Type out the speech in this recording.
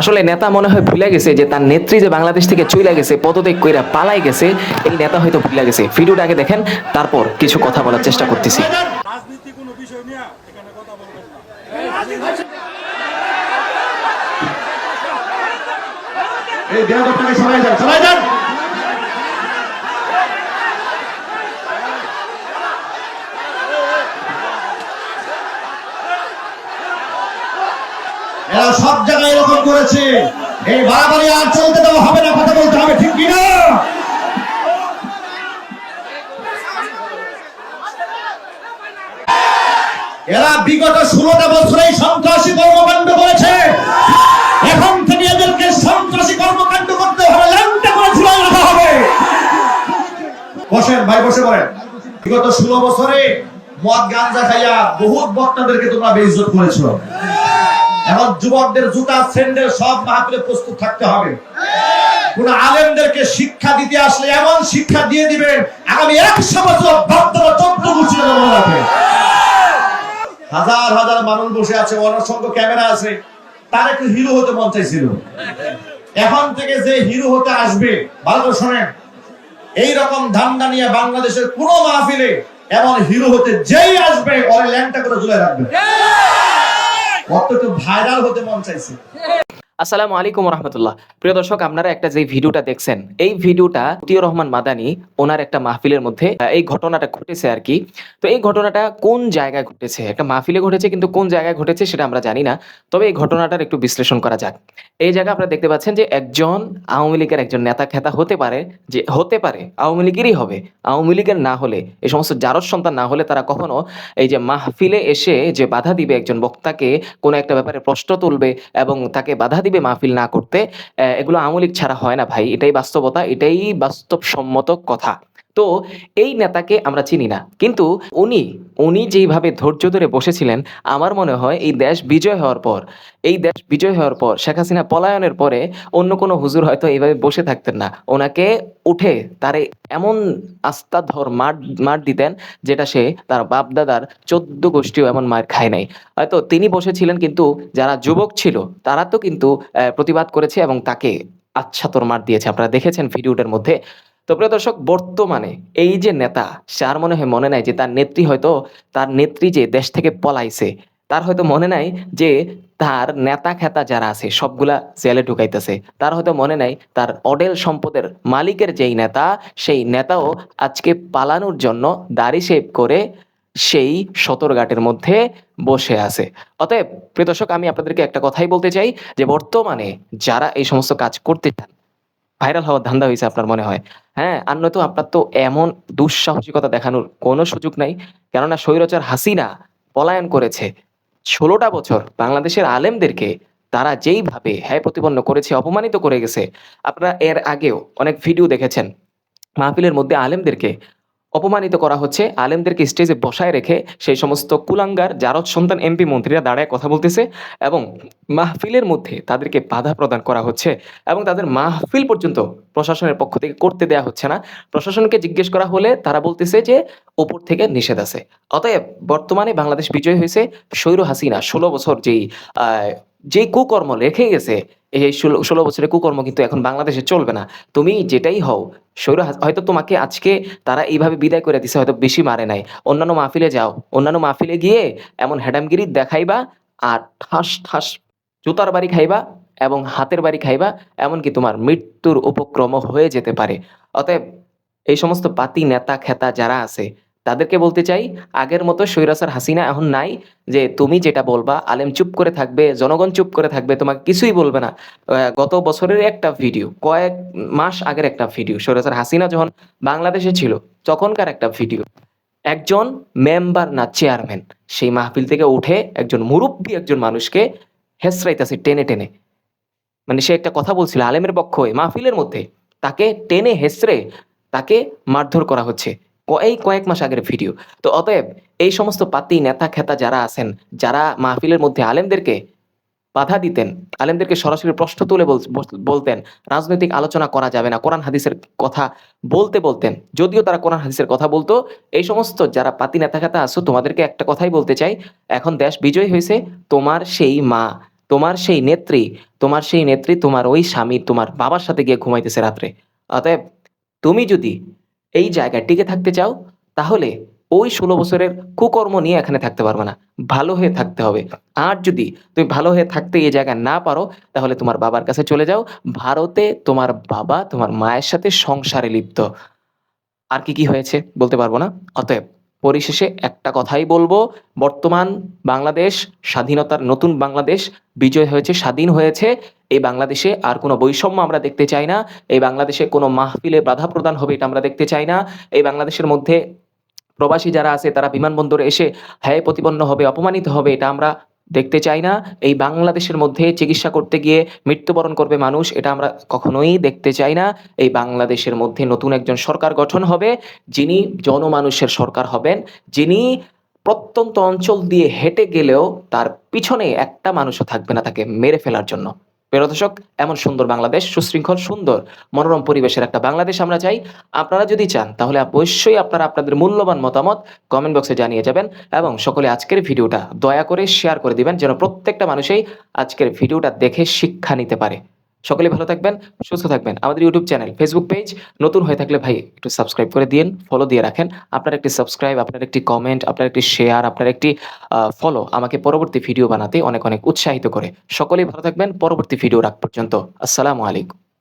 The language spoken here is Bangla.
আসলে নেতা মনে হয় ভুলে গেছে যে তার নেত্রী যে বাংলাদেশ থেকে চলে গেছে পদত্যাগ কইরা পালাই গেছে এই নেতা হয়তো ভুলে গেছে। ভিডিওটা আগে দেখেন তারপর কিছু কথা বলার চেষ্টা করতেছি। রাজনীতি কোনো বিষয় নিয়ে এখানে কথা বলবেন না। এই দেহ যান সবাই যান এরা সব জায়গায় এরকম করেছে। এই বাড়াবাড়ি আর চলতে দেওয়া হবে না, কথা বলতে হবে ঠিক কিনা? এরা বিগত ষোলোটা বছরে সন্ত্রাসী কর্মকাণ্ড করেছে। এখন থেকে এদেরকে সন্ত্রাসী কর্মকাণ্ড করতে হবে ল্যাংটা করে ঝুলাই রাখা হবে। বসেন, ভাই, বসে পড়েন। বিগত ষোলো বছরে মদ গাঞ্জা খাইয়া বহুত বক্তাদেরকে তোমরা বেইজ্জত করেছ। এখন যুবকদের জুতা সব প্রস্তুত থাকতে হবে। কোন আলেমদেরকে শিক্ষা দিতে আসলে এমন শিক্ষা দিয়ে দিবেন, আগামী একশো বছর হাজার হাজার মানুষ বসে আছে ক্যামেরা আছে, তার একটু হিরো হতে মন চাইছিল। এখন থেকে যে হিরো হতে আসবে, ভালো করে এইরকম ধান্দা নিয়ে বাংলাদেশের কোন মাহফিলে এমন হিরো হতে যেই আসবে, ওরে ল্যাংটা করে ঝুলে রাখবে। কত একটু ভাইরাল হতে মন চাইছে। আসসালামু আলাইকুম রহমতুল্লাহ প্রিয় দর্শক, আপনারা একটা যে ভিডিওটা দেখছেন, এই ভিডিওটা মতিউর রহমান মাদানি ওনার একটা মাহফিলের মধ্যে এই ঘটনাটা ঘটেছে আর কি। তো এই ঘটনাটা কোন জায়গায় ঘটেছে? একটা মাহফিলে ঘটেছে, কিন্তু কোন জায়গায় ঘটেছে সেটা আমরা জানি না। তবে এই ঘটনাটার একটু বিশ্লেষণ করা যাক। এই জায়গায় আপনারা দেখতে পাচ্ছেন যে একজন আওয়ামী লীগের একজন নেতা খেতা হতে পারে, যে হতে পারে, আওয়ামী লীগেরই হবে। আওয়ামী লীগের না হলে, এই সমস্ত জারজ সন্তান না হলে তারা কখনো এই যে মাহফিলে এসে যে বাধা দিবে একজন বক্তাকে, কোনো একটা ব্যাপারে প্রশ্ন তুলবে এবং তাকে বাধা দিবে মাহফিল না করতে এগুলো আমলিক ছাড়া হয় না ভাই। এটাই বাস্তবতা এটাই বাস্তবসম্মত কথা। তো এই নেতাকে আমরা চিনি না। কিন্তু উনি উনি যেইভাবে ধৈর্য ধরে বসেছিলেন, আমার মনে হয় এই দেশ বিজয় হওয়ার পর, এই দেশ বিজয় হওয়ার পর, শেখ হাসিনা পলায়নের পরে অন্য কোনো হুজুর হয়তো এইভাবে বসে থাকতেন না। ওনাকে উঠে তারে এমন আস্থা ধর মার মার দিতেন যেটা সে তার বাপ দাদার চোদ্দ গোষ্ঠীও এমন মার খায় নাই। হয়তো তিনি বসেছিলেন কিন্তু যারা যুবক ছিল, তারা তো কিন্তু প্রতিবাদ করেছে এবং তাকে আচ্ছা তোর মার দিয়েছে। আপনারা দেখেছেন ভিডিওটার মধ্যে। তো প্রিয় দর্শক, বর্তমানে এই যে নেতা, যার মনে হয় মনে নাই যে তার নেত্রী হয়তো, তার নেত্রী যে দেশ থেকে পলাইছে, তার হয়তো মনে নাই যে তার নেতা খেতা যারা আছে, সবগুলা জেলে ঢুকাইতেছে। তার হয়তো মনে নাই তার অডেল সম্পদের মালিকের যেই নেতা, সেই নেতাও আজকে পালানোর জন্য দাড়ি শেভ করে সেই সতরঘাটের মধ্যে বসে আছে। অতএব, প্রিয় দর্শক, আমি আপনাদেরকে একটা কথাই বলতে চাই যে, বর্তমানে যারা এই সমস্ত কাজ করতে চান ভাইরাল হওয়ার ধান্দা হয়েছে আপনার মনে হয়? হ্যাঁ আর নয়তো আপনার তো এমন দুঃসাহসিকতা দেখানোর কোনো সুযোগ নাই। কেননা স্বৈরচার হাসিনা পলায়ন করেছে। ষোলোটা বছর বাংলাদেশের আলেমদেরকে তারা যেইভাবে হ্যাঁ প্রতিপন্ন করেছে, অপমানিত করে গেছে। আপনারা এর আগেও অনেক ভিডিও দেখেছেন। মাহফিলের মধ্যে আলেমদেরকে অপমানিত করা হচ্ছে। আলেমদেরকে স্টেজে বসায় রেখে সেই সমস্ত কুলাঙ্গার, জারদ সন্তান এমপি মন্ত্রীরা দাঁড়ায় কথা বলতেছে এবং মাহফিলের মধ্যে তাদেরকে বাধা প্রদান করা হচ্ছে এবং তাদের মাহফিল পর্যন্ত প্রশাসনের পক্ষ থেকে করতে দেয়া হচ্ছে না। প্রশাসনকে জিজ্ঞেস করা হলে তারা বলতেছে যে ওপর থেকে নিষেধ আছে। অতএব বর্তমানে বাংলাদেশ বিজয় হয়েছে স্বৈর হাসিনা। ষোলো বছর যেই যেই কুকর্ম রেখে গেছে, এই ষোলো বছরের কুকর্ম কিন্তু এখন বাংলাদেশে চলবে না। তুমি যেটাই হও স্বৈর হয়তো তোমাকে আজকে তারা এইভাবে বিদায় করে দিছে, হয়তো বেশি মারে নাই। অন্যান্য মাহফিলে যাও, অন্যান্য মাহফিলে গিয়ে এমন হ্যাডামগিরি দেখাইবা আর ঠাস ঠাস জুতার বাড়ি খাইবা এবং হাতের বাড়ি খাইবা, এমনকি তোমার মৃত্যুর উপক্রম হয়ে যেতে পারে। অতএব এই সমস্ত পাতি নেতা খেতা যারা আছে তাদেরকে বলতে চাই, আগের মতো সৈরাসার হাসিনা এখন নাই যে তুমি যেটা বলবা, আলেম চুপ করে থাকবে, জনগণ চুপ করে থাকবে, তোমাকে কিছুই বলবে না। গত বছরের একটা ভিডিও, কয়েক মাস আগের একটা ভিডিও সৈরাসার হাসিনা যখন বাংলাদেশে ছিল, তখনকার একটা ভিডিও। একজন মেম্বার না চেয়ারম্যান, সেই মাহফিল থেকে উঠে একজন মুরব্বী একজন মানুষকে হেসরাইতাছে টেনে টেনে। মানে সে একটা কথা বলছিল আলেমের পক্ষ হয়ে, মাহফিলের মধ্যে। তাকে টেনে হেসরে তাকে মারধর করা হচ্ছে। এই কয়েক মাস আগের ভিডিও। তো অতএব এই সমস্ত পাতি, নেতা, খেতা যারা আছেন, যারা মাহফিলের মধ্যে আলেমদেরকে বাধা দিতেন, আলেমদেরকে সরাসরি প্রশ্ন তুলে বল- বল- বলতেন, রাজনৈতিক আলোচনা করা যাবে না, কোরআন, হাদিসের কথা বলতে বলতেন, যদিও তারা কোরআন, হাদিসের কথা বলতো, এই সমস্ত যারা পাতি, নেতা, খেতা আছো, তোমাদেরকে একটা কথাই বলতে চাই, এখন দেশ বিজয় হয়েছে, তোমার সেই মা, তোমার সেই নেত্রী, তোমার সেই নেত্রী, তোমার ওই স্বামী, তোমার বাবার সাথে গিয়ে ঘুমাইতেছে রাত্রে। অতএব তুমি যদি এই জায়গায় টিকে থাকতে চাও, তাহলে ওই ষোলো বছরের কুকর্ম নিয়ে এখানে থাকতে পারবে না। ভালো হয়ে থাকতে হবে। আর যদি তুমি ভালো হয়ে থাকতে এই জায়গায় না পারো, তাহলে তোমার বাবার কাছে চলে যাও। ভারতে তোমার বাবা তোমার মায়ের সাথে সংসারে লিপ্ত। আর কি কি হয়েছে বলতে পারব না? অতএব পরিশেষে একটা কথাই বলব। বর্তমান বাংলাদেশ, স্বাধীনতার নতুন বাংলাদেশ, বিজয় হয়েছে, স্বাধীন হয়েছে। এই বাংলাদেশে আর কোনো বৈষম্য আমরা দেখতে চাই না। এই বাংলাদেশে কোনো মাহফিলে বাধা প্রদান হবে এটা আমরা দেখতে চাই না। এই বাংলাদেশের মধ্যে প্রবাসী যারা আছে, তারা বিমানবন্দরে এসে হ্যায় প্রতিপন্ন হবে, অপমানিত হবে, এটা আমরা দেখতে চাই না। এই বাংলাদেশের মধ্যে চিকিৎসা করতে গিয়ে মৃত্যুবরণ করবে মানুষ, এটা আমরা কখনোই দেখতে চাই না। এই বাংলাদেশের মধ্যে নতুন একজন সরকার গঠন হবে, যিনি জনমানুষের সরকার হবেন, যিনি প্রত্যন্ত অঞ্চল দিয়ে হেঁটে গেলেও তার পিছনে একটা মানুষও থাকবে না তাকে মেরে ফেলার জন্য। প্রিয় দর্শক, এমন সুন্দর বাংলাদেশ, সুশৃঙ্খল, সুন্দর, মনোরম পরিবেশের একটা বাংলাদেশ আমরা চাই। আপনারা যদি চান, তাহলে অবশ্যই আপনারা আপনাদের মূল্যবান মতামত কমেন্ট বক্সে জানিয়ে যাবেন এবং সকলে আজকের ভিডিওটা দয়া করে শেয়ার করে দিবেন, যেন প্রত্যেকটা মানুষই আজকের ভিডিওটা দেখে শিক্ষা নিতে পারে। সকলে ভালো থাকবেন, সুস্থ থাকবেন। আমাদের ইউটিউব চ্যানেল ফেসবুক পেজ নতুন হয়ে থাকলে ভাই একটু সাবস্ক্রাইব করে দিন ফলো দিয়ে রাখেন। আপনার একটি সাবস্ক্রাইব আপনার একটি কমেন্ট আপনার একটি শেয়ার আপনার একটি ফলো আমাকে পরবর্তী ভিডিও বানাতে অনেক অনেক উৎসাহিত করে। সকলেই ভালো থাকবেন, পরবর্তী ভিডিও রাখ পর্যন্ত। আসসালামু আলাইকুম।